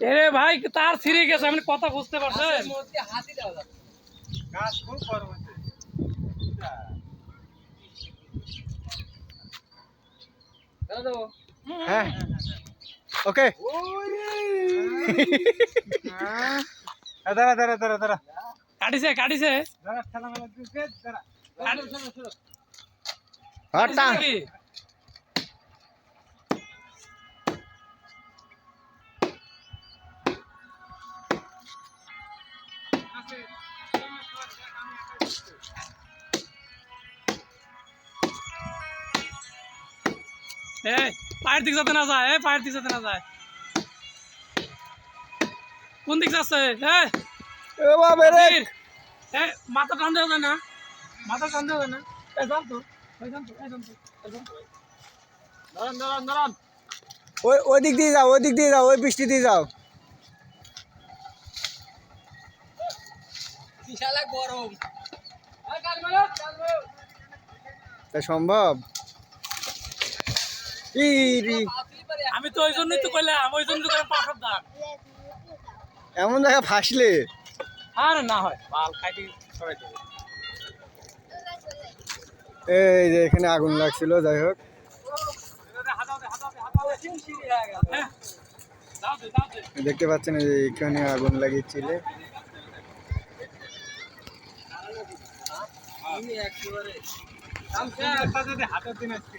এরে ভাই তার ছিঁড়ে গেছে? আপনি কথা বুঝতে পারছেন? হ্যাঁ। ওকে। দাঁড়া দাঁড়া দাঁড়া দাঁড়া। কাটিছে কাটিছে। দাঁড়া খেলা মেলা দিচ্ছে দাঁড়া। হটটা এই পায়ের দিক যাতে না যায় এই পায়ের দিক যাতে না যায়। কোন দিক যাচ্ছে? এই এ বাবা রে এই মাথা টান দেওয়া না। মাথা টান দেওয়া না। এই জান তো এই জান তো এই জান তো এই জান তো। দাঁড়ান দাঁড়ান দাঁড়ান। ওই ওই দিক দিয়ে যাও ওই দিক দিয়ে যাও ওই বৃষ্টি দিয়ে যাও। তা সম্ভব? আমি তো ওই জন্যই তো কইলাম ওই জন্যই তো পাঁচশো দাম এমন জায়গা ফাঁসলে? আর না হয় বাল খাইতে সবাই এই যে এখানে আগুন লাগছিল যাই হোক। দেখতে পাচ্ছেন যে এখানে আগুন লাগিয়েছিল। হাতের দিন আজকে।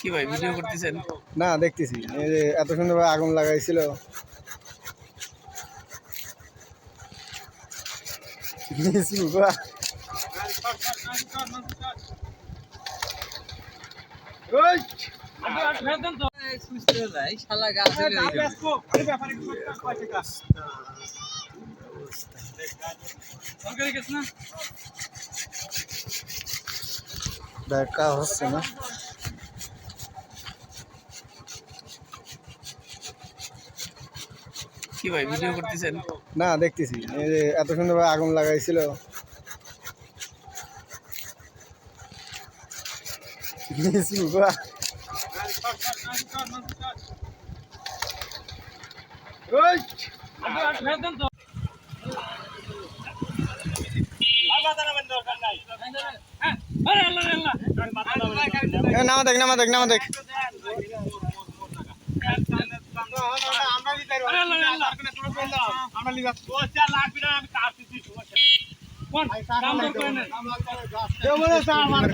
কি ভাই ভিডিও করতেছেন? না দেখতেছি। এই যে এত সুন্দর আগুন লাগাইছিল। বাহ, হচ্ছে ফেরতেন তো দাম বেচবো আরে ব্যাপারে কি করতে কয় টাকা সরকারি গেছ না দেখা হচ্ছে না কি ভাই ভিডিও করতেছেন না দেখতেছি এই যে এত সুন্দর আগুন লাগাইছিল হ্যাঁ নামা দেখ নামা দেখ নামা দেখ আমরা নিতে আরে আল্লাহ রে আল্লাহ আমরা নিতে কোন দাম দর করে নেন কেউ বলেছে আমার